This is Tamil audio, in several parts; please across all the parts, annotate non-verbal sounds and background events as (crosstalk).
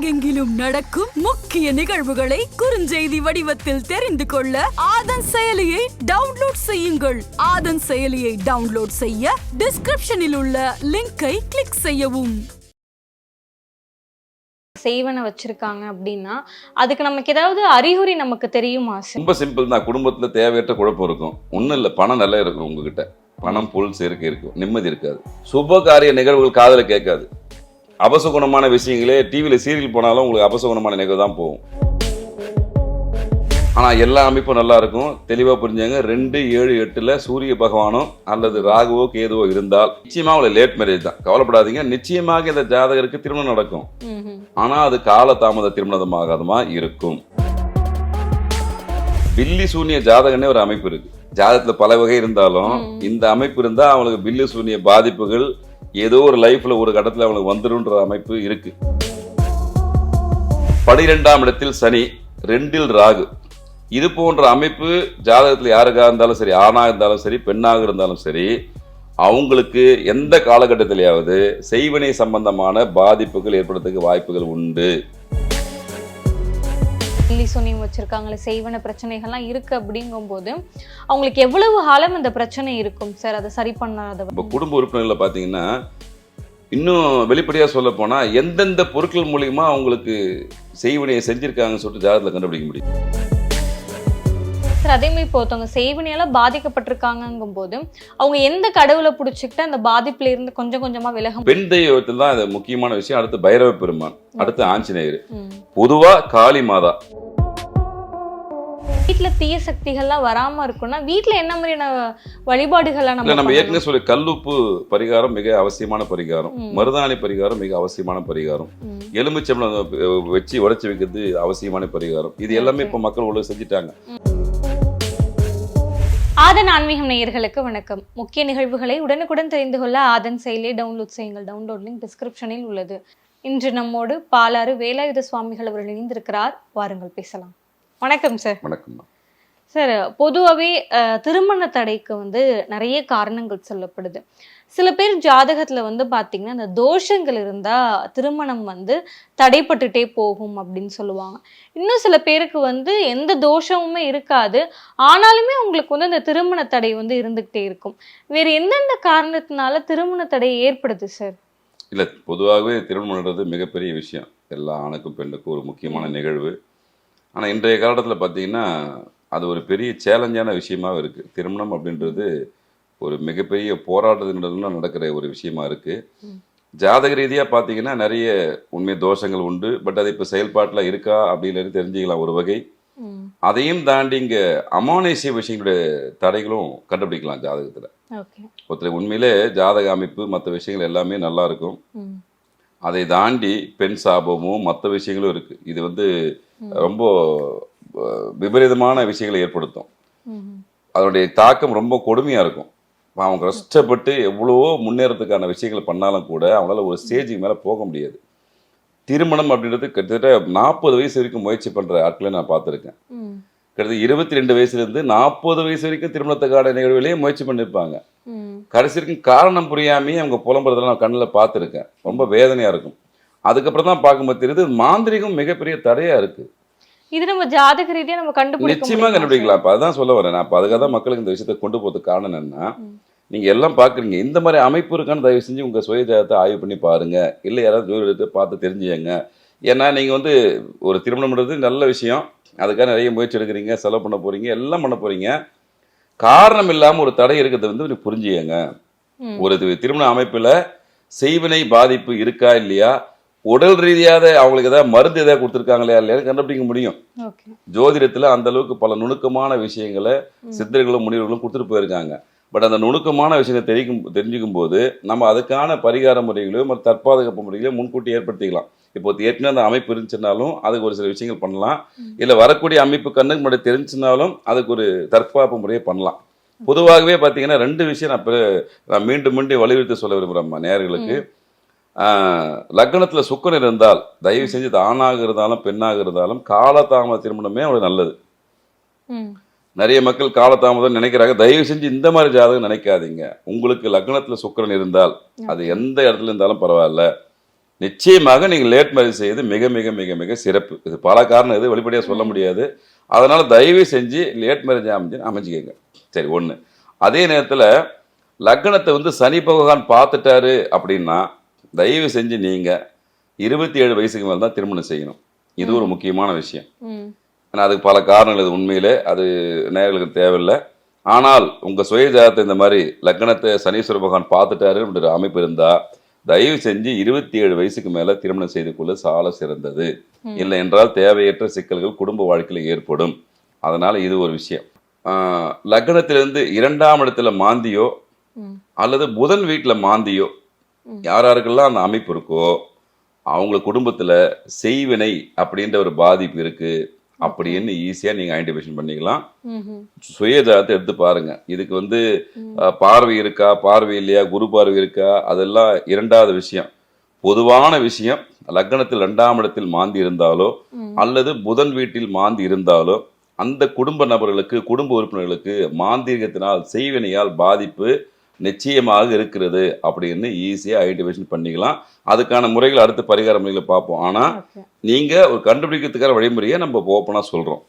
உலகெங்கிலும் நடக்கும் முக்கிய நிகழ்வுகளை குறுஞ்செய்தி வடிவத்தில் தெரிந்து கொள்ள ஆதன் செயலியை டவுன்லோட் செய்யுங்கள். ஆதன் செயலியை டவுன்லோட் செய்ய டிஸ்கிரிப்ஷனில் உள்ள லிங்கை கிளிக் செய்யவும். செய்வன வச்சிருக்காங்க அப்படின்னா அதுக்கு நமக்கு ஏதாவது அறிகுறி நமக்கு தெரியுமா ரொம்ப சிம்பிள் தான். குடும்பத்தில் தேவையற்ற குழப்பம் இருக்கும். ஒன்றும் இல்லை. பணம் நல்லா இருக்கும் உங்ககிட்ட. பணம் பொருள் சேர்க்கை இருக்கும் நிம்மதி இருக்காது. சுப காரிய நிகழ்வுகள் காதில் கேட்காது. அபசகுணமான விஷயங்களே டிவியில் சீரியல் போனாலும் உங்களுக்கு அபசகுணமான நிகழ்வு தான் போகும். ஆனால் எல்லா அமைப்பும் நல்லா இருக்கும். தெளிவாக புரிஞ்சுங்க. ரெண்டு ஏழு எட்டில் சூரிய பகவானோ அல்லது ராகுவோ கேதுவோ இருந்தால் நிச்சயமாக உங்களுக்கு லேட் மேரேஜ் தான். கவலைப்படாதீங்க. நிச்சயமாக இந்த ஜாதகருக்கு திருமணம் நடக்கும். ஆனால் அது கால தாமத திருமணமாகாதமா இருக்கும். பில்லி சூனிய ஜாதகன்னே ஒரு அமைப்பு இருக்கு. ஜாதகத்துல பல வகை இருந்தாலும் இந்த அமைப்பு இருந்தா அவங்களுக்கு பில்லி சூனிய பாதிப்புகள் ஏதோ ஒரு லைஃப்ல ஒரு கட்டத்தில் அவங்களுக்கு வந்துடும்ன்ற அமைப்பு இருக்கு. பனிரெண்டாம் இடத்தில் சனி ரெண்டில் ராகு. இது போன்ற அமைப்பு ஜாதகத்தில் யாருக்காக இருந்தாலும் சரி ஆணாக இருந்தாலும் சரி பெண்ணாக இருந்தாலும் சரி அவங்களுக்கு எந்த காலகட்டத்திலேயாவது செய்வினை சம்பந்தமான பாதிப்புகள் ஏற்படுறதுக்கு வாய்ப்புகள் உண்டு. பில்லி சூனியம் வச்சுருக்காங்களே செய்வன பிரச்சனைகள்லாம் இருக்குது அப்படிங்கும்போது அவங்களுக்கு எவ்வளவு காலம் இந்த பிரச்சனை இருக்கும் சார்? அதை சரி பண்ணாத இப்போ குடும்ப உறுப்பினர்களை பார்த்தீங்கன்னா இன்னும் வெளிப்படையாக சொல்ல போனால் எந்தெந்த பொருட்கள் மூலயமா அவங்களுக்கு செய்வினையை செஞ்சுருக்காங்கன்னு சொல்லிட்டு ஜாதகத்தில் கண்டுபிடிக்க முடியும். அதே மாதிரி இப்போ ஒருத்தவங்க செய்வினையால பாதிக்கப்பட்டிருக்காங்கங்கும் போது அவங்க எந்த கடவுளை பிடிச்சிக்கிட்டு அந்த பாதிப்புல இருந்து கொஞ்சம் கொஞ்சமா விலக? பெண் தெய்வத்தில் தான் இது முக்கியமான விஷயம் அடுத்து பைரவ பெருமான் அடுத்து ஆஞ்சநேயர். பொதுவா காளி மாதா வீட்ல தீய சக்திகள்லாம் வராம இருக்கும்னா வீட்ல என்ன மாதிரியான வழிபாடுகளை இல்லை நம்ம நம்ம? ஏற்கனவே சொல்லி கல்லுப்பு பரிகாரம் மிக அவசியமான பரிகாரம். மருதாணி பரிகாரம் மிக அவசியமான பரிகாரம் ம். எலுமிச்சம்பளம் அஹ், வச்சு உடைச்சு வைக்கிறது அவசியமான பரிகாரம் இது எல்லாமே இப்போ மக்கள் உள்ள செஞ்சுட்டாங்க ஆதன் ஆன்மீகம் நேயர்களுக்கு வணக்கம். முக்கிய நிகழ்வுகளை உடனுக்குடன் தெரிந்து கொள்ள ஆதன் செயலியை டவுன்லோட் செய்யுங்கள். டவுன்லோட் லிங்க் டிஸ்கிரிப்ஷனில் உள்ளது. இன்று நம்மோடு பாலாறு வேலாயுத சுவாமிகள் அவர்கள் இணைந்திருக்கிறார். வாருங்கள் பேசலாம். வணக்கம் சார் வணக்கம் சார் பொதுவாகவே திருமண தடைக்கு வந்து நிறைய காரணங்கள் சொல்லப்படுது. சில பேர் ஜாதகத்துல வந்து பாத்தீங்கன்னா இந்த தோஷங்கள் இருந்தா திருமணம் வந்து தடைப்பட்டுட்டே போகும் அப்படின்னு சொல்லுவாங்க. இன்னும் சில பேருக்கு வந்து எந்த தோஷமுமே இருக்காது. ஆனாலுமே உங்களுக்கு வந்து அந்த திருமண தடை வந்து இருந்துகிட்டே இருக்கும். வேற எந்தெந்த காரணத்தினால திருமண தடை ஏற்படுது சார்? இல்லை பொதுவாகவே திருமணம்ன்றது மிகப்பெரிய விஷயம். எல்லா ஆணுக்கும் பெண்ணுக்கும் ஒரு முக்கியமான நிகழ்வு. ஆனால் இன்றைய காலகட்டத்தில் பார்த்தீங்கன்னா அது ஒரு பெரிய சேலஞ்சான விஷயமாவும் இருக்குது திருமணம் அப்படின்றது ஒரு மிகப்பெரிய போராட்டத்தினெல்லாம் நடக்கிற ஒரு விஷயமா இருக்குது. ஜாதக ரீதியாக பார்த்தீங்கன்னா நிறைய உண்மை தோஷங்கள் உண்டு. பட் அது இப்போ செயல்பாட்டில் இருக்கா அப்படின்னு தெரிஞ்சுக்கலாம் ஒரு வகை. அதையும் தாண்டி இங்கே அமானுஷ்ய விஷயங்களுடைய தடைகளும் கண்டுபிடிக்கலாம் ஜாதகத்தில். ஒருத்தர் உண்மையிலே ஜாதக அமைப்பு மற்ற விஷயங்கள் எல்லாமே நல்லா இருக்கும். அதை தாண்டி பெண் சாபமும் மற்ற விஷயங்களும் இருக்கு. இது வந்து. ரொம்ப விபரீதமான விஷயங்களை ஏற்படுத்தும். அதனுடைய தாக்கம் ரொம்ப கொடுமையா இருக்கும். அவங்க கஷ்டப்பட்டு எவ்வளவோ முன்னேறதுக்கான விஷயங்களை பண்ணாலும் கூட அவங்களால ஒரு ஸ்டேஜுக்கு மேலே போக முடியாது. திருமணம் அப்படின்றது கிட்டத்தட்ட நாற்பது வயசு வரைக்கும் முயற்சி பண்ற ஆட்களை நான் பார்த்துருக்கேன். கிட்டத்தட்ட இருபத்தி ரெண்டு வயசுலேருந்து நாற்பது வயசு வரைக்கும் திருமணத்துக்கான நிகழ்வுலேயே முயற்சி பண்ணியிருப்பாங்க. கடைசி வரைக்கும் காரணம் புரியாமையே அவங்க புலம்புறதெல்லாம் நான் கண்ணில் பார்த்துருக்கேன். ரொம்ப வேதனையாக இருக்கும். அதுக்கப்புறம் தான் பார்க்கும்போது தெரியுது மாந்திரிகம் மிகப்பெரிய தடையா இருக்கு. இது நம்ம ஜாதக ரீதியா நம்ம கண்டுபிடிக்க நிச்சயமா முடியுமா? கண்டுபிடிக்கலாம். அப்ப அதான் சொல்ல வரேன். நான் அப்ப அதுக்காக தான் மக்களுக்கு இந்த விஷயத்தை கொண்டு போறதுக்கு காரணம் என்னன்னா ம். நீங்க எல்லாம் பாக்குறீங்க. இந்த மாதிரி அமைப்பு இருக்கான்னு தயவு செஞ்சு உங்க சுய ஜாதகத்தை ஆய்வு பண்ணி பாருங்க. இல்ல யாராவது ஜோதிடத்தை பார்த்து தெரிஞ்சுங்க ஏன்னா நீங்க வந்து ஒரு திருமணம்ன்றது நல்ல விஷயம். அதுக்காக நிறைய முயற்சி எடுக்கிறீங்க செலவு பண்ண போறீங்க எல்லாம் பண்ண போறீங்க. காரணம் இல்லாம ஒரு தடை இருக்கிறத வந்து புரிஞ்சுங்க. ஒரு திருமண அமைப்புல செய்வினை பாதிப்பு இருக்கா இல்லையா? உடல் ரீதியாக அவங்களுக்கு ஏதாவது மருந்து ஏதாவது கொடுத்துருக்காங்களா இல்லையா? கண்டுபிடிக்க முடியும். ஜோதிடத்துல அந்த அளவுக்கு பல நுணுக்கமான விஷயங்களை சித்தர்களும் முனிவர்களும் கொடுத்துட்டு போயிருக்காங்க. பட் அந்த நுணுக்கமான விஷயத்தை தெரிவிக்கும் தெரிஞ்சுக்கும் போது நம்ம அதுக்கான பரிகார முறைகளையோ மற்ற தற்பாதுகாப்பு முறைகளையோ முன்கூட்டி ஏற்படுத்திக்கலாம். இப்போ ஏற்கனவே அந்த அமைப்பு இருந்துச்சுனாலும் அதுக்கு ஒரு சில விஷயங்கள் பண்ணலாம். இல்லை வரக்கூடிய அமைப்பு கண்ணுக்கு முன்னாடி தெரிஞ்சுனாலும் அதுக்கு ஒரு தற்காப்பு முறையை பண்ணலாம். பொதுவாகவே பார்த்தீங்கன்னா ரெண்டு விஷயம் நான் நான் மீண்டும் மீண்டும் வலியுறுத்தி சொல்ல விரும்புகிறேன் நேயர்களுக்கு. ஆஹ், லக்னத்துல சுக்கரன் இருந்தால் தயவு செஞ்சு ஆணாக இருந்தாலும் பெண்ணாக இருந்தாலும் காலதாமத திருமணமே அவளுக்கு நல்லது. நிறைய மக்கள் காலதாமதம் நினைக்கிறாங்க. தயவு செஞ்சு இந்த மாதிரி ஜாதகம் நினைக்காதீங்க. உங்களுக்கு லக்னத்துல சுக்கிரன் இருந்தால் அது எந்த இடத்துல இருந்தாலும் பரவாயில்ல. நிச்சயமாக நீங்கள் லேட் மேரேஜ் செய்வது மிக மிக மிக மிக சிறப்பு. இது பல காரணம் இது வெளிப்படையாக சொல்ல முடியாது. அதனால தயவு செஞ்சு லேட் மேரேஜ் அமைஞ்சு அமைஞ்சுக்கங்க. சரி ஒன்று அதே நேரத்தில் லக்னத்தை வந்து சனி பகவான் பார்த்துட்டாரு அப்படின்னா தயவு செஞ்சு நீங்கள் இருபத்தி ஏழு வயசுக்கு மேலே தான் திருமணம் செய்யணும். இது ஒரு முக்கியமான விஷயம். ம் ஏன்னா அதுக்கு பல காரணங்கள் இது உண்மையிலே. அது நேயர்களுக்கு தேவையில்லை. ஆனால் உங்கள் சுய ஜாதகத்தை இந்த மாதிரி லக்னத்தை சனீஸ்வர பகவான் பார்த்துட்டாரு அப்படின்ற அமைப்பு இருந்தால் தயவு செஞ்சு இருபத்தி ஏழு வயசுக்கு மேலே திருமணம் செய்து கொள்ள சால சிறந்தது. இல்லை என்றால் தேவையற்ற சிக்கல்கள் குடும்ப வாழ்க்கையில் ஏற்படும். அதனால இது ஒரு விஷயம். லக்னத்திலிருந்து இரண்டாம் இடத்துல மாந்தியோ. அல்லது புதன் வீட்டில் மாந்தியோ யார் யாருக்கெல்லாம் அந்த அமைப்பு இருக்கோ அவங்க குடும்பத்தில் செய்வினை அப்படின்ற ஒரு பாதிப்பு இருக்கு. அப்படின்னு ஈஸியாக நீங்கள் ஐடென்டிஃபிகேஷன் பண்ணிக்கலாம். சுயஜாதத்தை எடுத்து பாருங்க. இதுக்கு வந்து பார்வை இருக்கா பார்வை இல்லையா குரு பார்வை இருக்கா அதெல்லாம் இரண்டாவது விஷயம். பொதுவான விஷயம் லக்னத்தில் இரண்டாம் இடத்தில் மாந்தி இருந்தாலோ. அல்லது புதன் வீட்டில் மாந்தி இருந்தாலோ அந்த குடும்ப நபர்களுக்கு குடும்ப உறுப்பினர்களுக்கு மாந்திரிகத்தினால் செய்வினையால் பாதிப்பு நிச்சயமாக இருக்கிறது அப்படின்னு ஈஸியாக ஐடென்டிஃபிகேஷன் பண்ணிக்கலாம் அதுக்கான முறைகள் அடுத்த பரிகார முறைகளை பார்ப்போம் ஆனால். நீங்கள் ஒரு கண்டுபிடிக்கிறதுக்கான வழிமுறையை நம்ம ஓப்பனாக சொல்கிறோம்.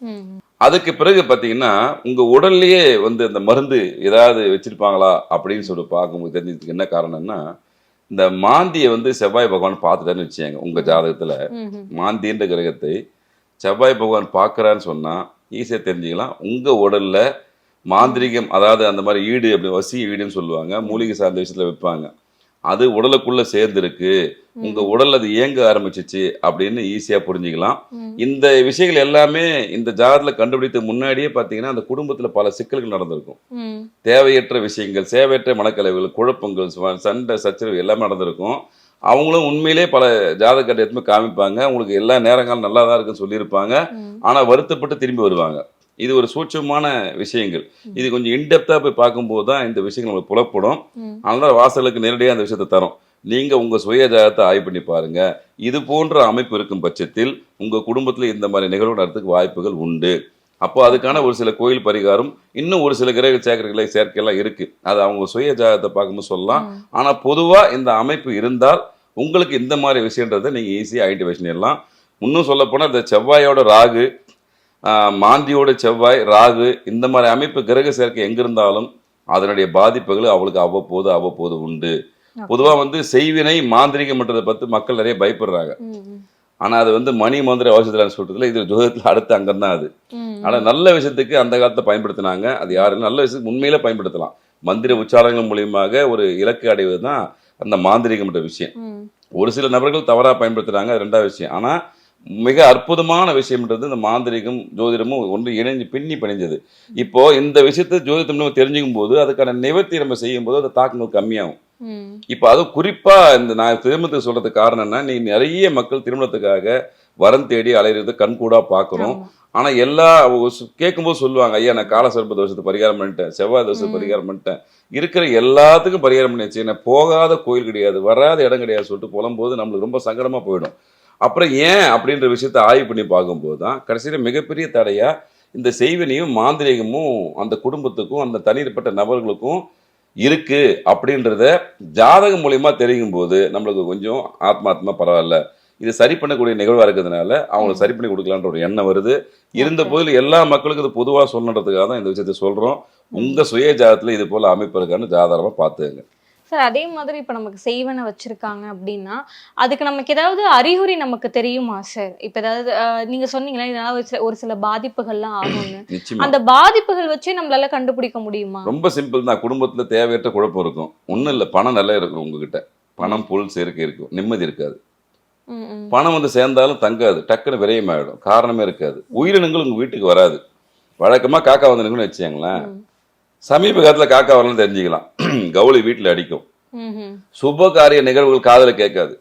அதுக்கு பிறகு பார்த்தீங்கன்னா உங்க உடல்லயே வந்து இந்த மருந்து ஏதாவது வச்சிருப்பாங்களா அப்படின்னு சொல்லி பார்க்கும்போது தெரிஞ்சதுக்கு என்ன காரணம்னா இந்த மாந்தியை வந்து செவ்வாய் பகவான் பார்த்துட்டாருன்னு வச்சுக்கோங்க உங்க ஜாதகத்துல. மாந்தின்ற கிரகத்தை செவ்வாய் பகவான் பார்க்கறான்னு சொன்னா ஈஸியாக தெரிஞ்சுக்கலாம் உங்க உடல்ல மாந்திரிகம் அதாவது அந்த மாதிரி ஈடு அப்படி வசி ஈடுன்னு சொல்லுவாங்க. மூலிகை சார்ந்த விஷயத்துல வைப்பாங்க அது உடலுக்குள்ள சேர்ந்துருக்கு. உங்க உடல் அது இயங்க ஆரம்பிச்சிச்சு அப்படின்னு ஈஸியா புரிஞ்சுக்கலாம். இந்த விஷயங்கள் எல்லாமே இந்த ஜாதகத்துல கண்டுபிடித்த முன்னாடியே பார்த்தீங்கன்னா அந்த குடும்பத்துல பல சிக்கல்கள் நடந்திருக்கும். தேவையற்ற விஷயங்கள் சேவையற்ற மனக்கலைவுகள் குழப்பங்கள் சண்டை சச்சரவு எல்லாமே நடந்திருக்கும். அவங்களும் உண்மையிலே பல ஜாதக கட்டை எடுத்துமே காமிப்பாங்க. உங்களுக்கு எல்லா நேரங்களும் நல்லா தான் இருக்குன்னு சொல்லியிருப்பாங்க. ஆனா வருத்தப்பட்டு திரும்பி வருவாங்க. இது ஒரு சூட்சமான விஷயங்கள். இது கொஞ்சம் இன்டெப்தா போய் பார்க்கும்போது தான் இந்த விஷயங்கள் உங்களுக்கு புலப்படும். அதனால வாசலுக்கு நேரடியாக அந்த விஷயத்தை தரும். நீங்க உங்க சுய ஜாதகத்தை ஆய்வு பண்ணி பாருங்க. இது போன்ற அமைப்பு இருக்கும் பட்சத்தில் உங்க குடும்பத்துல இந்த மாதிரி நிகழ்வு நடத்துக்கு வாய்ப்புகள் உண்டு. அப்போ அதுக்கான ஒரு சில கோயில் பரிகாரம் இன்னும் ஒரு சில கிரக சேர்க்கைகளை சேர்க்கையெல்லாம் இருக்கு. அது அவங்க சுய ஜாதகத்தை பார்க்கும்போது சொல்லலாம். ம். ஆனா பொதுவா இந்த அமைப்பு இருந்தால் உங்களுக்கு இந்த மாதிரி விஷயன்றதை நீங்க ஈஸியாக ஐடென்டிஃபை பண்ணிடலாம். இன்னும் சொல்ல போனா இந்த செவ்வாயோட ராகு மாந்தியோட செவ்வாய் ராகு இந்த மாதிரி அமைப்பு கிரக சேர்க்கை எங்க இருந்தாலும் அதனுடைய பாதிப்புகள் அவளுக்கு அவ்வப்போது அவ்வப்போது உண்டு Okay. பொதுவா வந்து செய்வினை மாந்திரிகம்ன்றதை பத்தி மக்கள் நிறைய பயப்படுறாங்க ம். ம். ஆனா அது வந்து மணி மந்திர அவசரத்தில் சொல்றதுல இது ஜோதிடத்தில் அடுத்த அங்கம் தான் அது ம். ஆனா நல்ல விஷயத்துக்கு அந்த காலத்தை பயன்படுத்தினாங்க அது யாரும் நல்ல விஷயத்துக்கு உண்மையில பயன்படுத்தலாம் மந்திர உச்சாரங்கள் மூலியமாக ஒரு இலக்கு அடைவது தான் அந்த மாந்திரிகம்ன்ற விஷயம். ஒரு சில நபர்கள் தவறா பயன்படுத்துறாங்க அது ரெண்டாவது விஷயம் ஆனா மிக அற்புதமான விஷயம்ன்றது இந்த மாந்திரிகம் ஜோதிடமும் ஒன்று இணைஞ்சு பின்னி பிணைஞ்சது. இப்போ இந்த விஷயத்தை ஜோதிடம் நம்ம தெரிஞ்சுக்கும் போது அதுக்கான நிவர்த்தி நம்ம செய்யும் போது அது தாக்கங்கள் கம்மியாகும். இப்போ அது குறிப்பா இந்த நான் திருமணத்துக்கு சொல்றதுக்கு காரணம் என்ன? நீ நிறைய மக்கள் திருமணத்துக்காக வரம் தேடி அலையிறது கண்கூடா பார்க்குறோம். ஆனா எல்லா கேட்கும்போது சொல்லுவாங்க ஐயா நான் கால சர்ப்ப தோஷத்தை பரிகாரம் பண்ணிட்டேன் செவ்வாய் தோஷத்தை. பரிகாரம் பண்ணிட்டேன். இருக்கிற எல்லாத்துக்கும் பரிகாரம் பண்ணியாச்சு. என்ன போகாத கோயில் கிடையாது வராத இடம் கிடையாது சொல்லிட்டு புலம்போது நம்மளுக்கு ரொம்ப சங்கடமா போயிடும். அப்புறம் ஏன் அப்படின்ற விஷயத்த ஆய்வு பண்ணி பார்க்கும்போது தான் கடைசியில் மிகப்பெரிய தடையா இந்த செய்வினையும் மாந்திரிகமும் அந்த குடும்பத்துக்கும் அந்த தனிப்பட்ட நபர்களுக்கும் இருக்கு அப்படின்றத ஜாதகம் மூலியமா தெரியும் போது நம்மளுக்கு கொஞ்சம் ஆத்மாத்மா பரவாயில்ல. இது சரி பண்ணக்கூடிய நிகழ்வா இருக்கிறதுனால அவங்களுக்கு சரி பண்ணி கொடுக்கலான்ற ஒரு எண்ணம் வருது. இருந்த போதில் எல்லா மக்களுக்கும் இது பொதுவா சொல்லணுன்றதுக்காக தான் இந்த விஷயத்தை சொல்றோம். உங்க சுய ஜாதகத்துல இது போல அமைப்பு இருக்கான்னு ஜாதாரமா பார்த்துங்க சார் அதே மாதிரி இப்போ நமக்கு செய்வனை வச்சிருக்காங்க அப்படின்னா அதுக்கு நமக்கு ஏதாவது அறிகுறி நமக்கு தெரியுமா சார் இப்போ ஏதாவது அஹ், நீங்க சொன்னீங்களா இதனால ஒரு சில- ஒரு சில பாதிப்புகள்லாம் ஆகும்னு. (clears throat) அந்த பாதிப்புகள் வச்சு நம்மளால கண்டுபிடிக்க முடியுமா? ரொம்ப சிம்பிள் தான். குடும்பத்துல தேவையற்ற குழப்பம் இருக்கும். ஒண்ணும் இல்ல பணம் நல்லா இருக்கும் உங்ககிட்ட. பணம் பொருள் சேர்க்கை இருக்கும் நிம்மதி இருக்காது. பணம் வந்து சேர்ந்தாலும் தங்காது. டக்குன்னு விரயமாயிடும். காரணமே இருக்காது. உயிரினங்கள் உங்க வீட்டுக்கு வராது. வழக்கமா காக்கா வந்துருக்குன்னு வச்சுங்களேன். சமீப காலத்துல காக்கா வரலன்னு தெரிஞ்சுக்கலாம். கவுளி வீட்டுல அடிக்கும். சுப காரிய நிகழ்வுகள் காதுல கேட்காது.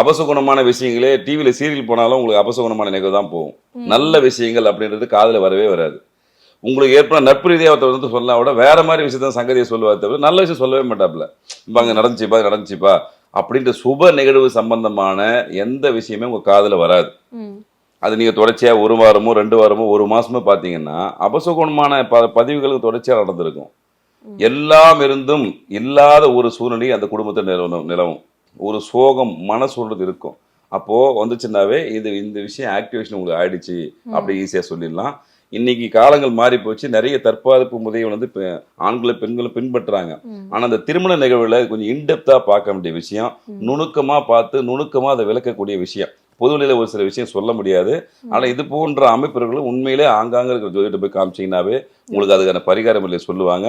அபசகுணமான விஷயங்களே டிவியில சீரியல் போனாலும் உங்களுக்கு அபசகுணமான நிகழ்வு தான் போகும். நல்ல விஷயங்கள் அப்படின்றது காதுல வரவே வராது. உங்களுக்கு ஏற்பட நட்பு ரீதியாக ஒருத்தர் வந்து சொல்லலாம் விட வேற மாதிரி விஷயத்த சங்கதியை சொல்லுவார் தவிர நல்ல விஷயம் சொல்லவே மாட்டாப்ல இப்போ அங்கே நடந்துச்சுப்பா நடந்துச்சுப்பா. அப்படின்ற சுப நிகழ்வு சம்பந்தமான எந்த விஷயமே உங்க காதுல வராது. அது நீங்க தொடர்ச்சியா ஒரு வாரமோ ரெண்டு வாரமோ ஒரு மாசமோ பார்த்தீங்கன்னா அபசகுணமான ப பதிவுகளுக்கு தொடர்ச்சியா நடந்திருக்கும். எல்லாம் இருந்தும் இல்லாத ஒரு சூழ்நிலை அந்த குடும்பத்தை நிலவும் நிலவும். ஒரு சோகம் மன சொல்றது இருக்கும். அப்போ வந்துச்சுன்னாவே இது இந்த விஷயம் ஆக்டிவேஷன் உங்களுக்கு ஆயிடுச்சு அப்படி ஈஸியா சொல்லிடலாம். இன்னைக்கு காலங்கள் மாறி போச்சு. நிறைய தற்பாதுப்பு முறையை வந்து இப்ப ஆண்களும் பெண்களும் பின்பற்றுறாங்க. ம். ஆனா அந்த திருமண நிகழ்வுல கொஞ்சம் இன்டெப்தா பார்க்க வேண்டிய விஷயம் நுணுக்கமா பார்த்து நுணுக்கமா அதை விளக்கக்கூடிய விஷயம். பொதுவெளியில ஒரு சில விஷயம் சொல்ல முடியாது. ஆனா இது போன்ற அமைப்புகளும் உண்மையிலே ஆங்காங்க இருக்கிற ஜோதிட்ட போய் காமிச்சீங்கன்னாவே உங்களுக்கு அதுக்கான பரிகார முறையை சொல்லுவாங்க.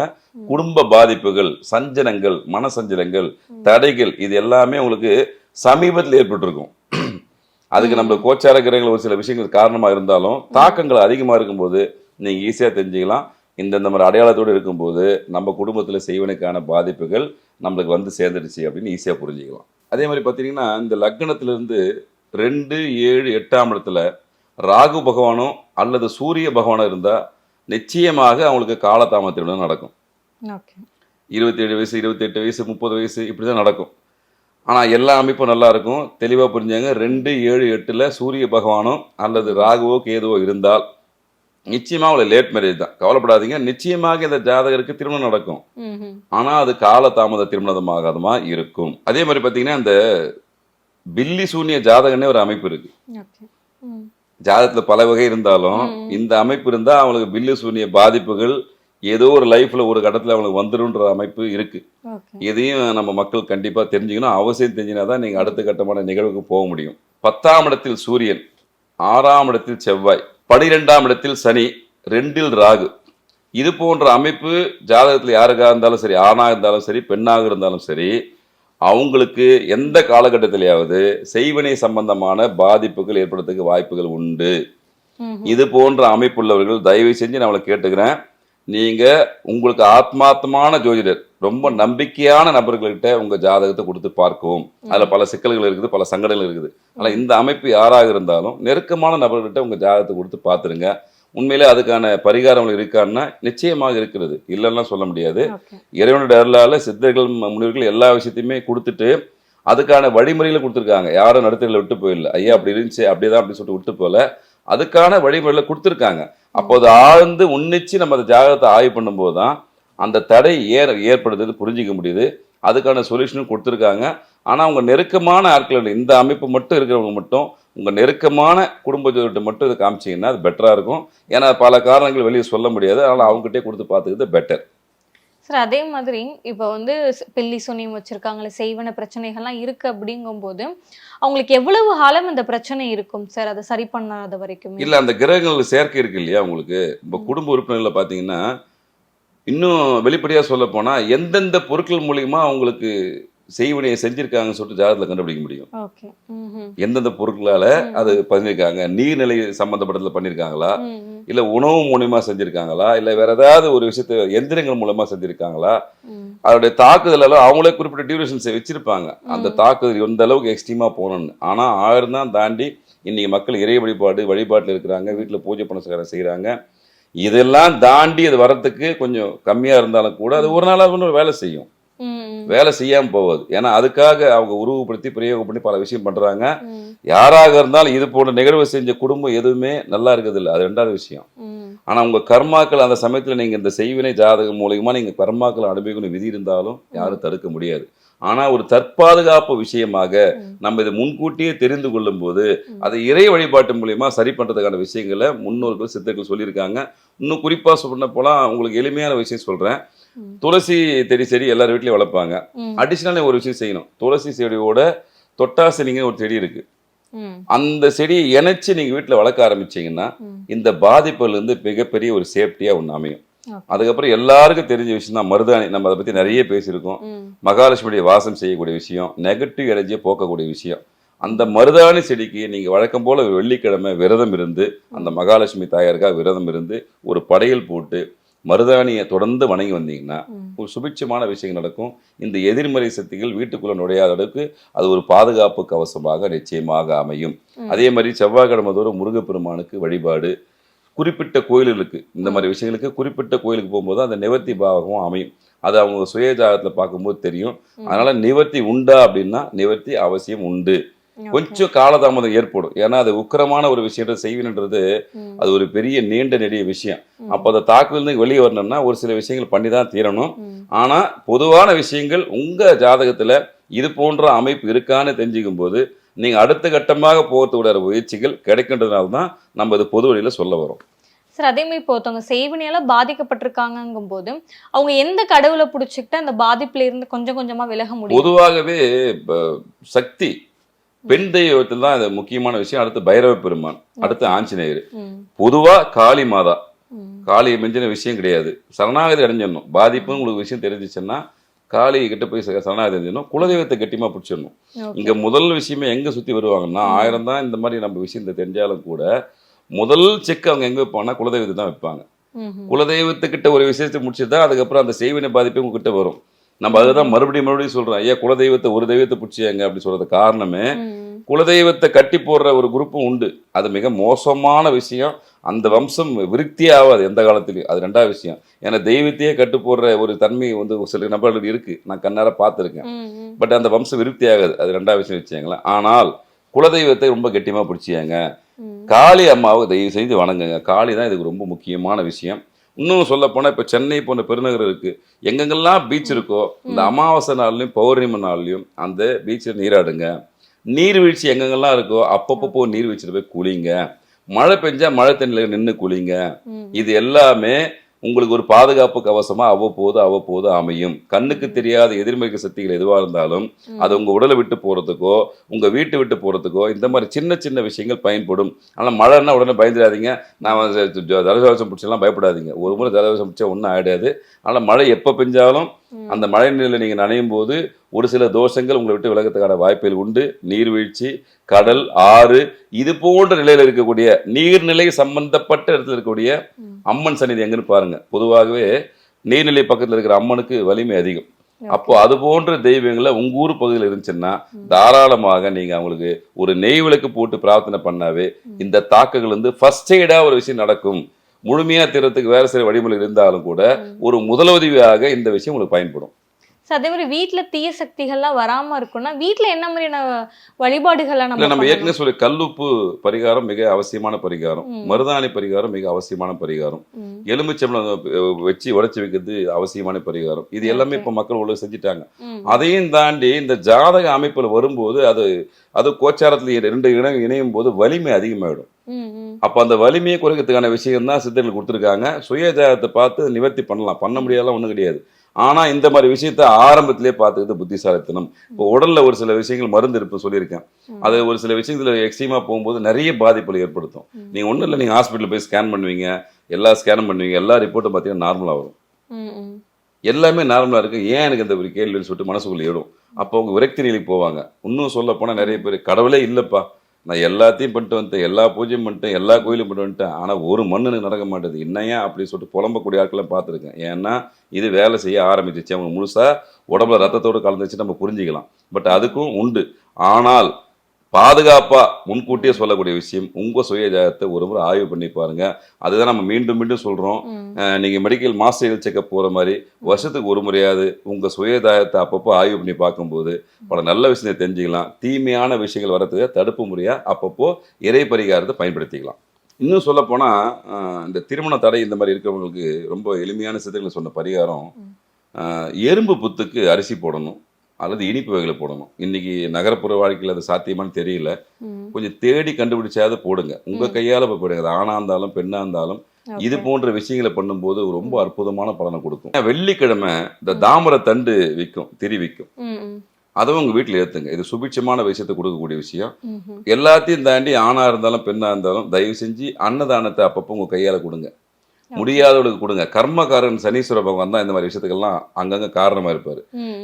குடும்ப பாதிப்புகள் சஞ்சலங்கள் மனசஞ்சலங்கள் தடைகள் இது எல்லாமே உங்களுக்கு சமீபத்தில் ஏற்பட்டிருக்கும். அதுக்கு நம்ம கோச்சார கிரகங்கள் ஒரு சில விஷயங்கள் காரணமா இருந்தாலும் தாக்கங்கள் அதிகமா இருக்கும்போது நீங்க ஈஸியா தெரிஞ்சுக்கலாம். இந்தந்த மாதிரி அடையாளத்தோடு இருக்கும்போது நம்ம குடும்பத்துல செய்வனுக்கான பாதிப்புகள் நம்மளுக்கு வந்து சேர்ந்துடுச்சு அப்படின்னு ஈஸியா புரிஞ்சுக்கலாம். அதே மாதிரி பார்த்தீங்கன்னா இந்த லக்னத்துல இருந்து ரெண்டு ஏழு எட்டாம் இடத்துல ராகு பகவானோ அல்லது சூரிய பகவானோ இருந்தா நிச்சயமாக அவங்களுக்கு காலதாமத்திடம் நடக்கும். ஓகே. இருபத்தேழு வயசு இருபத்தெட்டு வயசு முப்பது வயசு இப்படி தான் நடக்கும். ஆனால் எல்லா அமைப்பும் நல்லா இருக்கும். தெளிவாக புரிஞ்சாங்க ரெண்டு ஏழு எட்டில் சூரிய பகவானோ அல்லது ராகுவோ கேதுவோ இருந்தால் நிச்சயமாக அவங்களை லேட் மேரேஜ் தான். கவலைப்படாதீங்க. நிச்சயமாக இந்த ஜாதகருக்கு திருமணம் நடக்கும். ஆனால் அது கால தாமத திருமணமாகாதமா இருக்கும். அதே மாதிரி பார்த்தீங்கன்னா இந்த பில்லி சூன்ய ஜாதகன்னே ஒரு அமைப்பு இருக்கு. ஜாதகத்துல பல வகை இருந்தாலும். இந்த அமைப்பு இருந்தா அவங்களுக்கு பில்லு சூன்ய பாதிப்புகள் ஏதோ ஒரு லைஃப்ல ஒரு கட்டத்துல அவங்களுக்கு வந்துருன்ற அமைப்பு இருக்கு. இதையும் நம்ம மக்கள் கண்டிப்பா தெரிஞ்சுக்கணும். அவசியம் தெரிஞ்சினா தான் நீங்க அடுத்த கட்டமான நிகழ்வுக்கு போக முடியும். பத்தாம் இடத்தில் சூரியன் ஆறாம் இடத்தில் செவ்வாய் பனிரெண்டாம் இடத்தில் சனி ரெண்டில் ராகு. இது போன்ற அமைப்பு ஜாதகத்துல யாருக்கா இருந்தாலும் சரி ஆணாக இருந்தாலும் சரி பெண்ணாக இருந்தாலும் சரி அவங்களுக்கு எந்த காலகட்டத்திலேயாவது செய்வினை சம்பந்தமான பாதிப்புகள் ஏற்படுறதுக்கு வாய்ப்புகள் உண்டு. இது போன்ற அமைப்புள்ளவர்கள் தயவு செஞ்சு நான் அவளை கேட்டுக்கிறேன். நீங்க உங்களுக்கு ஆத்மார்த்தமான ஜோதிடர் ரொம்ப நம்பிக்கையான நபர்கள்கிட்ட உங்க ஜாதகத்தை கொடுத்து பார்க்கவும். அதுல பல சிக்கல்கள் இருக்குது பல சங்கடங்கள் இருக்குது. ஆனா இந்த அமைப்பு யாராக இருந்தாலும் நெருக்கமான நபர்கள்கிட்ட உங்க ஜாதகத்தை கொடுத்து பார்த்துருங்க. உண்மையிலே அதுக்கான பரிகாரம் இருக்கான்னா நிச்சயமாக இருக்கிறது. இல்லைன்னா சொல்ல முடியாது. இறைவனுடைய அருளால சித்தர்கள் முனிவர்கள் எல்லா விஷயத்தையுமே கொடுத்துட்டு அதுக்கான வழிமுறைகளை கொடுத்துருக்காங்க. யாரும் நடுத்தரில் விட்டு போயிடல. ஐயா அப்படி இருந்துச்சு அப்படிதான் அப்படி சொல்லிட்டு விட்டு போல அதுக்கான வழிமுறைகளை கொடுத்துருக்காங்க. அப்போ அது ஆழ்ந்து உன்னிச்சு நம்ம அந்த ஜாதகத்தை ஆய்வு பண்ணும்போது தான் அந்த தடை ஏற ஏற்படுறது புரிஞ்சிக்க முடியுது. அதுக்கான சொல்யூஷனும் கொடுத்துருக்காங்க. ஆனால் அவங்க நெருக்கமான ஆட்கள் இந்த அமைப்பு மட்டும் இருக்கிறவங்க மட்டும் உங்கள் நெருக்கமான குடும்ப ஜோதிட்ட மட்டும் இதை காமிச்சீங்கன்னா அது பெட்டராக இருக்கும். ஏன்னா பல காரணங்கள் வெளியே சொல்ல முடியாது. அதனால் அவங்ககிட்டே கொடுத்து பார்த்துக்கிறது பெட்டர் சார் அதே மாதிரி இப்போ வந்து பில்லி சுனியம் வச்சிருக்காங்களே செய்வன பிரச்சனைகள்லாம் இருக்கு அப்படிங்கும்போது அவங்களுக்கு எவ்வளவு காலம் இந்த பிரச்சனை இருக்கும் சார்? அதை சரி பண்ணாத வரைக்கும். இல்ல அந்த கிரகங்கள் சேர்க்கை இருக்கு இல்லையா உங்களுக்கு இப்போ குடும்ப உறுப்பினர்களை பார்த்தீங்கன்னா இன்னும் வெளிப்படையா சொல்ல போனா எந்தெந்த பொருட்கள் மூலியமா அவங்களுக்கு செய்வினையை செஞ்சிருக்காங்கன்னு சொல்லிட்டு ஜாதகத்தில் கண்டுபிடிக்க முடியும். எந்தெந்த பொருட்களால அது பண்ணியிருக்காங்க நீர்நிலை சம்பந்தப்பட்டதுல பண்ணியிருக்காங்களா இல்ல உணவு மூலியமா செஞ்சிருக்காங்களா? இல்ல வேற ஏதாவது ஒரு விஷயத்த எந்திரங்கள் மூலமா செஞ்சிருக்காங்களா? அதோடைய தாக்குதல் எல்லாம் அவங்களே குறிப்பிட்ட டியூரேஷன்ஸை வச்சிருப்பாங்க. அந்த தாக்குதல் எந்த அளவுக்கு எக்ஸ்ட்ரீமா போகணும்னு. ஆனா ஆயிரம் தான் தாண்டி இன்னைக்கு மக்கள் இறை வழிபாடு வழிபாட்டில் இருக்கிறாங்க வீட்டில் பூஜை புனஸ்காரம் செய்கிறாங்க இதெல்லாம் தாண்டி அது வரத்துக்கு கொஞ்சம் கம்மியா இருந்தாலும் கூட அது ஒரு நாளாக வேலை செய்யும். வேலை செய்யாம போகாது. ஏன்னா அதுக்காக அவங்க உருவப்படுத்தி பிரயோகம் பண்ணி பல விஷயம் பண்றாங்க. யாராக இருந்தாலும் இது போன்ற நிகழ்வு செஞ்ச குடும்பம் எதுவுமே நல்லா இருக்குது இல்லை அது ரெண்டாவது விஷயம். ஆனா உங்க கர்மாக்கள் அந்த சமயத்துல நீங்க இந்த செய்வினை ஜாதகம் மூலியமா நீங்க கர்மாக்கள் அனுபவிக்கணும். விதி இருந்தாலும் யாரும் தடுக்க முடியாது. ஆனா ஒரு தற்பாதுகாப்பு விஷயமாக. நம்ம இதை முன்கூட்டியே தெரிந்து கொள்ளும் போது. அதை இறை வழிபாட்டு மூலியமா சரி பண்றதுக்கான விஷயங்களை முன்னோர்கள் சித்தர்கள் சொல்லியிருக்காங்க. இன்னும் குறிப்பா சொன்ன போலாம் உங்களுக்கு எளிமையான விஷயம் சொல்றேன். துளசி செடி செடி எல்லார் வீட்லயும் வளர்ப்பாங்க. ம். அடிஷ்னலாக ஒரு விஷயம் செய்யணும். துளசி செடியோட தொட்டாசினிங்கன்னு ஒரு செடி இருக்கு. அந்த செடியை இணைச்சு நீங்க வீட்டில் வளர்க்க ஆரம்பிச்சீங்கன்னா இந்த பாதிப்புல இருந்து மிகப்பெரிய ஒரு சேஃப்டியா ஒன்று அமையும். அதுக்கப்புறம் எல்லாருக்கும் தெரிஞ்ச விஷயம் தான் மருதாணி நம்ம அதை பத்தி நிறைய பேசியிருக்கோம். மகாலட்சுமியுடைய வாசம் செய்யக்கூடிய விஷயம் நெகட்டிவ் எனர்ஜியை போக்கக்கூடிய விஷயம். அந்த மருதாணி செடிக்கு நீங்க வழக்கம் போல வெள்ளிக்கிழமை விரதம் இருந்து அந்த மகாலட்சுமி தாயாருக்காக விரதம் இருந்து ஒரு படையல் போட்டு மருதாணியை தொடர்ந்து வணங்கி வந்தீங்கன்னா ஒரு சுபிட்சமான விஷயங்கள் நடக்கும். இந்த எதிர்மறை சக்திகள் வீட்டுக்குள்ள நுழையாத அளவுக்கு அது ஒரு பாதுகாப்பு கவசமாக நிச்சயமாக அமையும். அதே மாதிரி செவ்வாய்க்கிழமை தோறும் முருகப்பெருமானுக்கு வழிபாடு. குறிப்பிட்ட கோயில்களுக்கு இந்த மாதிரி விஷயங்களுக்கு குறிப்பிட்ட கோயிலுக்கு போகும்போது அந்த நிவர்த்தி பாவகம் அமையும். அது அவங்க சுய ஜாதகத்துல பார்க்கும்போது தெரியும். அதனால நிவர்த்தி உண்டா அப்படின்னா நிவர்த்தி அவசியம் உண்டு. கொஞ்சம் காலதாமதம் ஏற்படும். ஏன்னா அது உக்கிரமான ஒரு விஷயத்தை செய்வின்றது. அது ஒரு பெரிய நீண்ட நெடிய விஷயம். அப்போ அந்த தாக்குதல் வெளியே வரணும்னா ஒரு சில விஷயங்கள் பண்ணி தான் தீரணும். ஆனா பொதுவான விஷயங்கள் உங்க ஜாதகத்துல இது போன்ற அமைப்பு இருக்கான்னு தெரிஞ்சுக்கும் போது நீங்க அடுத்த கட்டமாக போகிறதுடைய முயற்சிகள் கிடைக்கின்றதுனால தான் நம்ம இது பொது வழியில சொல்ல வரோம். சார் அதே மாதிரி இப்போ ஒருத்தவங்க செய்வினையால பாதிக்கப்பட்டிருக்காங்கங்கும் போது அவங்க எந்த கடவுளை பிடிச்சிக்கிட்டு அந்த பாதிப்புல இருந்து கொஞ்சம் கொஞ்சமா விலக முடியும்? பொதுவாகவே சக்தி பெண் தெய்வத்தில் தான் இது முக்கியமான விஷயம். அடுத்து பைரவ பெருமான் அடுத்து ஆஞ்சநேயர். பொதுவா காளி மாதா. ம். காளியை மிஞ்சின விஷயம் கிடையாது. சரணாகதி அடைஞ்சிடணும். பாதிப்புன்னு உங்களுக்கு விஷயம் தெரிஞ்சிச்சுன்னா காளி கிட்ட போய் சரணாகதி அடைஞ்சிடணும். குலதெய்வத்தை கட்டிமா பிடிச்சிடணும். இங்க முதல் விஷயமே எங்க சுத்தி வருவாங்கன்னா ஆயிரம் தான் இந்த மாதிரி நம்ம விஷயத்தை தெரிஞ்சாலும் கூட முதல் செக் அவங்க எங்க வைப்பாங்கன்னா குலதெய்வத்தை தான் வைப்பாங்க. குலதெய்வத்துக்கிட்ட ஒரு விஷயத்தை முடிச்சுட்டு தான் அதுக்கப்புறம் அந்த செய்வினை பாதிப்பு உங்ககிட்ட வரும். நம்ம அதுதான் மறுபடியும் மறுபடியும் சொல்றோம். ஐயா குலதெய்வத்தை ஒரு தெய்வத்தை பிடிச்சியாங்க அப்படி சொல்றது காரணமே. குலதெய்வத்தை கட்டி போடுற ஒரு குரூப்பும் உண்டு. அது மிக மோசமான விஷயம். அந்த வம்சம் விருத்தியே ஆகாது எந்த காலத்துலயும். அது ரெண்டாவது விஷயம். ஏன்னா தெய்வத்தையே கட்டு போடுற ஒரு தன்மை வந்து சில நபர்களுக்கு இருக்கு. நான் கண்ணார பார்த்துருக்கேன். பட் அந்த வம்சம் விருத்தி ஆகாது. அது ரெண்டாவது விஷயம் வச்சுங்களேன் ஆனால் குலதெய்வத்தை ரொம்ப கெட்டியமா பிடிச்சியாங்க. காளி அம்மாவை தயவு செய்து வணங்குங்க. காளி தான் இதுக்கு ரொம்ப முக்கியமான விஷயம். இன்னும் சொல்ல போனா இப்ப சென்னை போன்ற பெருநகரம் இருக்கு. எங்கெங்கெல்லாம் பீச் இருக்கோ இந்த அமாவாசை நாள்லயும் பௌர்ணமி நாள்லயும் அந்த பீச்சில் நீராடுங்க. நீர்வீழ்ச்சி எங்கெங்கெல்லாம் இருக்கோ அப்பப்போ போய் நீர்வீழ்ச்சியில் போய் குளிங்க. மழை பெஞ்சா மழை தண்ணியில் நின்று குளிங்க. இது எல்லாமே உங்களுக்கு ஒரு பாதுகாப்பு கவசமா அவ்வப்போது அவ்வப்போது அமையும். கண்ணுக்கு தெரியாத எதிர்மறை சக்திகள் எதுவா இருந்தாலும் அது உங்க உடலை விட்டு போறதுக்கோ உங்க வீட்டை விட்டு போறதுக்கோ இந்த மாதிரி சின்ன சின்ன விஷயங்கள் பயன்படும். ஆனா மழைன்னா உடனே பயந்துடாதீங்க. நான் வந்து ஜ- ஜ- ஜலதோஷம் பிடிச்சலாம் பயப்படாதீங்க. ஒரு முறை ஜலதோஷம் பிடிச்சா ஒன்றும் ஆயிடாது ஆனா மழை எப்போ பெஞ்சாலும் அந்த மழை நீரில் நீங்க நனையும் போது ஒரு சில தோஷங்கள் உங்களை விட்டு விலகத்துக்கான வாய்ப்புகள் உண்டு. நீர்வீழ்ச்சி கடல் ஆறு இது போன்ற நிலையில் இருக்கக்கூடிய நீர்நிலை சம்பந்தப்பட்ட இடத்துல இருக்கக்கூடிய அம்மன் சன்னிதி எங்கன்னு பாருங்க. பொதுவாகவே நீர்நிலை பக்கத்துல இருக்கிற அம்மனுக்கு வலிமை அதிகம். அப்போ அது போன்ற தெய்வங்களை உங்க ஊர் பகுதியில் இருந்துச்சுன்னா தாராளமாக நீங்க அவங்களுக்கு ஒரு நெய் விளக்கு போட்டு பிரார்த்தனை பண்ணாவே இந்த தாக்குகள் வந்து ஃபர்ஸ்ட் எய்டா ஒரு விஷயம் நடக்கும். முழுமையா தீரத்துக்கு வேற சில வழிமுறை இருந்தாலும் கூட ஒரு முதலுதவியாக இந்த விஷயம் உங்களுக்கு பயன்படும். So, அதே மாதிரி வீட்ல தீய சக்திகள்லாம் வராம இருக்கும்னா வீட்ல என்ன மாதிரியான வழிபாடுகள்லாம் நம்ம நம்ம? ஏற்கனவே சொல்லி கல்லுப்பு பரிகாரம் மிக அவசியமான பரிகாரம். மருதாணி பரிகாரம் மிக அவசியமான பரிகாரம். எலுமிச்சம்பளம் வச்சு உடைச்சு வைக்கிறது அவசியமான பரிகாரம் இது எல்லாமே. இப்ப மக்கள் உள்ள செஞ்சுட்டாங்க. அதையும் தாண்டி இந்த ஜாதக அமைப்புல வரும்போது அது அது கோச்சாரத்துல ரெண்டு இடம் இணையும் போது வலிமை அதிகமாயிடும் ம். ம். அப்ப அந்த வலிமையை குறைக்கிறதுக்கான விஷயம் தான் சித்தர்கள் கொடுத்துருக்காங்க சுய ஜாதகத்தை பார்த்து நிவர்த்தி பண்ணலாம் பண்ண முடியாதெல்லாம் ஒண்ணும் கிடையாது ஆனா இந்த மாதிரி விஷயத்த ஆரம்பத்திலே பார்த்துக்கிறது புத்திசாலித்தனம். இப்போ உடல்ல ஒரு சில விஷயங்கள் மருந்து இருப்பு சொல்லியிருக்கேன். அது ஒரு சில விஷயத்துல எக்ஸ்ட்ரீமா போகும்போது நிறைய பாதிப்புகளை ஏற்படுத்தும். ம். நீங்க ஒண்ணும் இல்லை நீங்க ஹாஸ்பிட்டல் போய் ஸ்கேன் பண்ணுவீங்க. எல்லா ஸ்கேனும் பண்ணுவீங்க. எல்லா ரிப்போர்ட்டும் பார்த்தீங்கன்னா நார்மலா வரும். எல்லாமே நார்மலா இருக்கு. ஏன் எனக்கு இந்த ஒரு கேள்வின்னு சொல்லிட்டு மனசுக்குள்ள ஏடும் அப்போ அவங்க விரக்தி நிலைக்கு போவாங்க. இன்னும் சொல்ல போனா நிறைய பேர் கடவுளே இல்லப்பா. நான் எல்லாத்தையும் பண்ணிட்டு வந்துட்டேன். எல்லா பூஜையும் பண்ணிட்டேன். எல்லா கோயிலும் பண்ணிட்டு வந்துட்டேன். ஆனால் ஒரு மண்ணு எனக்கு நடக்க மாட்டேது. என்னையா அப்படின்னு சொல்லிட்டு புலம்பக்கூடிய ஆட்களை பார்த்துருக்கேன். ஏன்னா இது வேலை செய்ய ஆரம்பிச்சிச்சு அவங்க முழுசாக உடம்புல ரத்தத்தோடு கலந்துச்சு நம்ம புரிஞ்சுக்கலாம். பட் அதுக்கும் உண்டு. ஆனால் பாதுகாப்பா முன்கூட்டியே சொல்லக்கூடிய விஷயம் உங்க சுய ஜாதகத்தை ஒரு முறை ஆய்வு பண்ணி பாருங்க. அதுதான் நம்ம மீண்டும் மீண்டும் சொல்றோம். ம். அஹ் நீங்க மெடிக்கல் மாஸ்டர் செக்அப் போற மாதிரி வருஷத்துக்கு ஒரு முறையாவது உங்க சுயதாயத்தை அப்பப்போ ஆய்வு பண்ணி பார்க்கும்போது பல நல்ல விஷயத்தை தெரிஞ்சுக்கலாம். தீமையான விஷயங்கள் வரதுக்கு தடுப்பு முறையா அப்பப்போ இறை பரிகாரத்தை பயன்படுத்திக்கலாம். இன்னும் சொல்ல போனா அஹ் இந்த திருமண தடை இந்த மாதிரி இருக்கிறவங்களுக்கு ரொம்ப எளிமையான சித்தர்களை சொன்ன பரிகாரம் எறும்பு புத்துக்கு அரிசி போடணும். அல்லது இனிப்பு வகைகளை போடணும். இன்னைக்கு நகரப்புற வாழ்க்கையில் அது சாத்தியமான்னு தெரியல. கொஞ்சம் தேடி கண்டுபிடிச்சாவது போடுங்க. உங்க. கையால போய் போடுங்க. அது ஆணா இருந்தாலும் பெண்ணா இருந்தாலும் இது. போன்ற விஷயங்களை பண்ணும்போது ரொம்ப அற்புதமான பலனை கொடுக்கும். வெள்ளிக்கிழமை இந்த தாமர தண்டு விற்கும் திரி விற்கும். அதை உங்க வீட்டில் ஏத்துங்க. இது சுபிட்சமான விஷயத்தை கொடுக்கக்கூடிய விஷயம். எல்லாத்தையும் தாண்டி ஆணா இருந்தாலும் பெண்ணா இருந்தாலும் தயவு செஞ்சு அன்னதானத்தை அப்பப்போ உங்க கையால கொடுங்க. முடியாதவர்களுக்கு கொடுங்க கர்மகாரன் சனீஸ்வர பகவான் தான் இந்த மாதிரி விஷயத்துக்கெல்லாம் அங்கங்க காரணமா இருப்பாரு.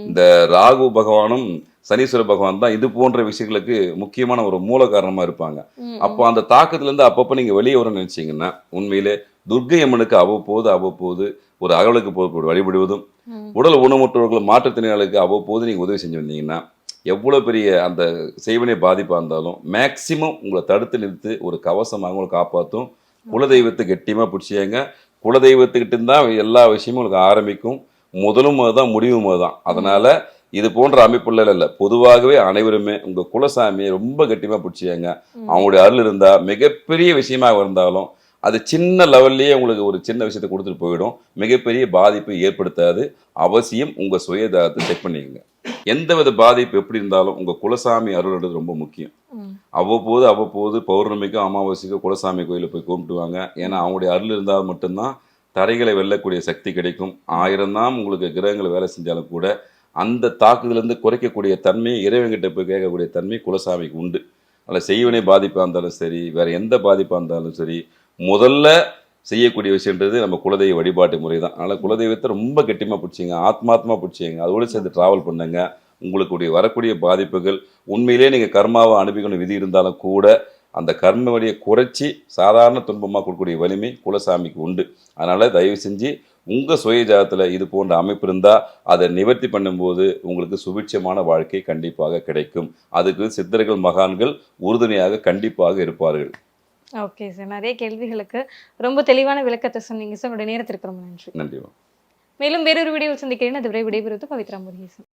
இந்த ராகு பகவானும் சனீஸ்வர பகவான் தான் இது போன்ற விஷயங்களுக்கு முக்கியமான ஒரு மூல காரணமா இருப்பாங்க. அப்போ அந்த தாக்கத்துல இருந்து அப்பப்போ நீங்க வெளியே வரணும்னு நினைச்சீங்கன்னா உண்மையிலே துர்க்கை அம்மனுக்கு அவ்வப்போது அவ்வப்போது ஒரு அகலுக்கு போய் வழிபடுவதும். உடல் ஊனமுற்றவர்கள் மாற்றுத்திறனாளிகளுக்கு அவ்வப்போது நீங்க உதவி செஞ்சு வந்தீங்கன்னா எவ்வளவு பெரிய அந்த செய்வனை பாதிப்பா இருந்தாலும் மேக்சிமம் உங்களை தடுத்து நிறுத்து ஒரு கவசமாக உங்களை காப்பாற்றும் குலதெய்வத்தை கெட்டியமா பிடிச்சியாங்க குலதெய்வத்துக்கிட்ட தான் எல்லா விஷயமும் உங்களுக்கு ஆரம்பிக்கும். முதலும் அதுதான் முடிவும் அதுதான். அதனால இது போன்ற அமைப்புள்ள இல்ல. பொதுவாகவே அனைவருமே உங்க குலசாமியை ரொம்ப கட்டியமா பிடிச்சியாங்க அவங்களுடைய அருள் இருந்தா மிகப்பெரிய விஷயமா இருந்தாலும் அது சின்ன லெவல்லையே உங்களுக்கு ஒரு சின்ன விஷயத்தை கொடுத்துட்டு போயிடும். மிகப்பெரிய பாதிப்பை ஏற்படுத்தாது. அவசியம் உங்க சுயதாரத்தை செக் பண்ணிக்கங்க. எந்தவித பாதிப்பு எப்படி இருந்தாலும் உங்க குலசாமி அருள்ன்றது ரொம்ப முக்கியம். அவ்வப்போது அவ்வப்போது பௌர்ணமிக்கும் அமாவாசைக்கும் குலசாமி கோயிலில் போய் கும்பிட்டுவாங்க. ஏன்னா அவங்களுடைய அருள் இருந்தால் மட்டும்தான் தடைகளை வெல்லக்கூடிய சக்தி கிடைக்கும். ஆயிரம் தான் உங்களுக்கு கிரகங்கள் வேலை செஞ்சாலும் கூட அந்த தாக்குதலேருந்து குறைக்கக்கூடிய தன்மை இறைவன்கிட்ட போய் கேட்கக்கூடிய தன்மை குலசாமிக்கு உண்டு. அதில் செய்வனை பாதிப்பாக இருந்தாலும் சரி வேற எந்த பாதிப்பாக இருந்தாலும் சரி முதல்ல செய்யக்கூடிய விஷயன்றது நம்ம குலதெய்வ வழிபாட்டு முறை தான் அதனால் குலதெய்வத்தை ரொம்ப கெட்டியமாக பிடிச்சிங்க ஆத்மாத்மா பிடிச்சிங்க. அதோடு சேர்ந்து ட்ராவல் பண்ணுங்க. உங்களுக்குடைய வரக்கூடிய பாதிப்புகள் உண்மையிலே நீங்கள் கர்மாவை அனுப்பிக்கணும் விதி இருந்தாலும் கூட அந்த கர்ம வழியை குறைச்சி சாதாரண துன்பமாக கொடுக்கக்கூடிய வலிமை குலசாமிக்கு உண்டு. அதனால் தயவு செஞ்சு உங்கள் சுயஜாதத்தில் இது போன்ற அமைப்பு இருந்தால் அதை நிவர்த்தி பண்ணும்போது உங்களுக்கு சுபிட்சமான வாழ்க்கை கண்டிப்பாக கிடைக்கும். அதுக்கு சித்தர்கள் மகான்கள் உறுதுணையாக கண்டிப்பாக இருப்பார்கள். ஓகே சார் நிறைய கேள்விகளுக்கு ரொம்ப தெளிவான விளக்கத்தை சொன்னீங்க சார் உங்களுடைய நேரத்திற்கு ரொம்ப நன்றி. நன்றி மேலும் வேறொரு வீடியோ சந்திக்கிறேன். அதுவரை விடைபெறுவது பவித்ரா முருகேசன்.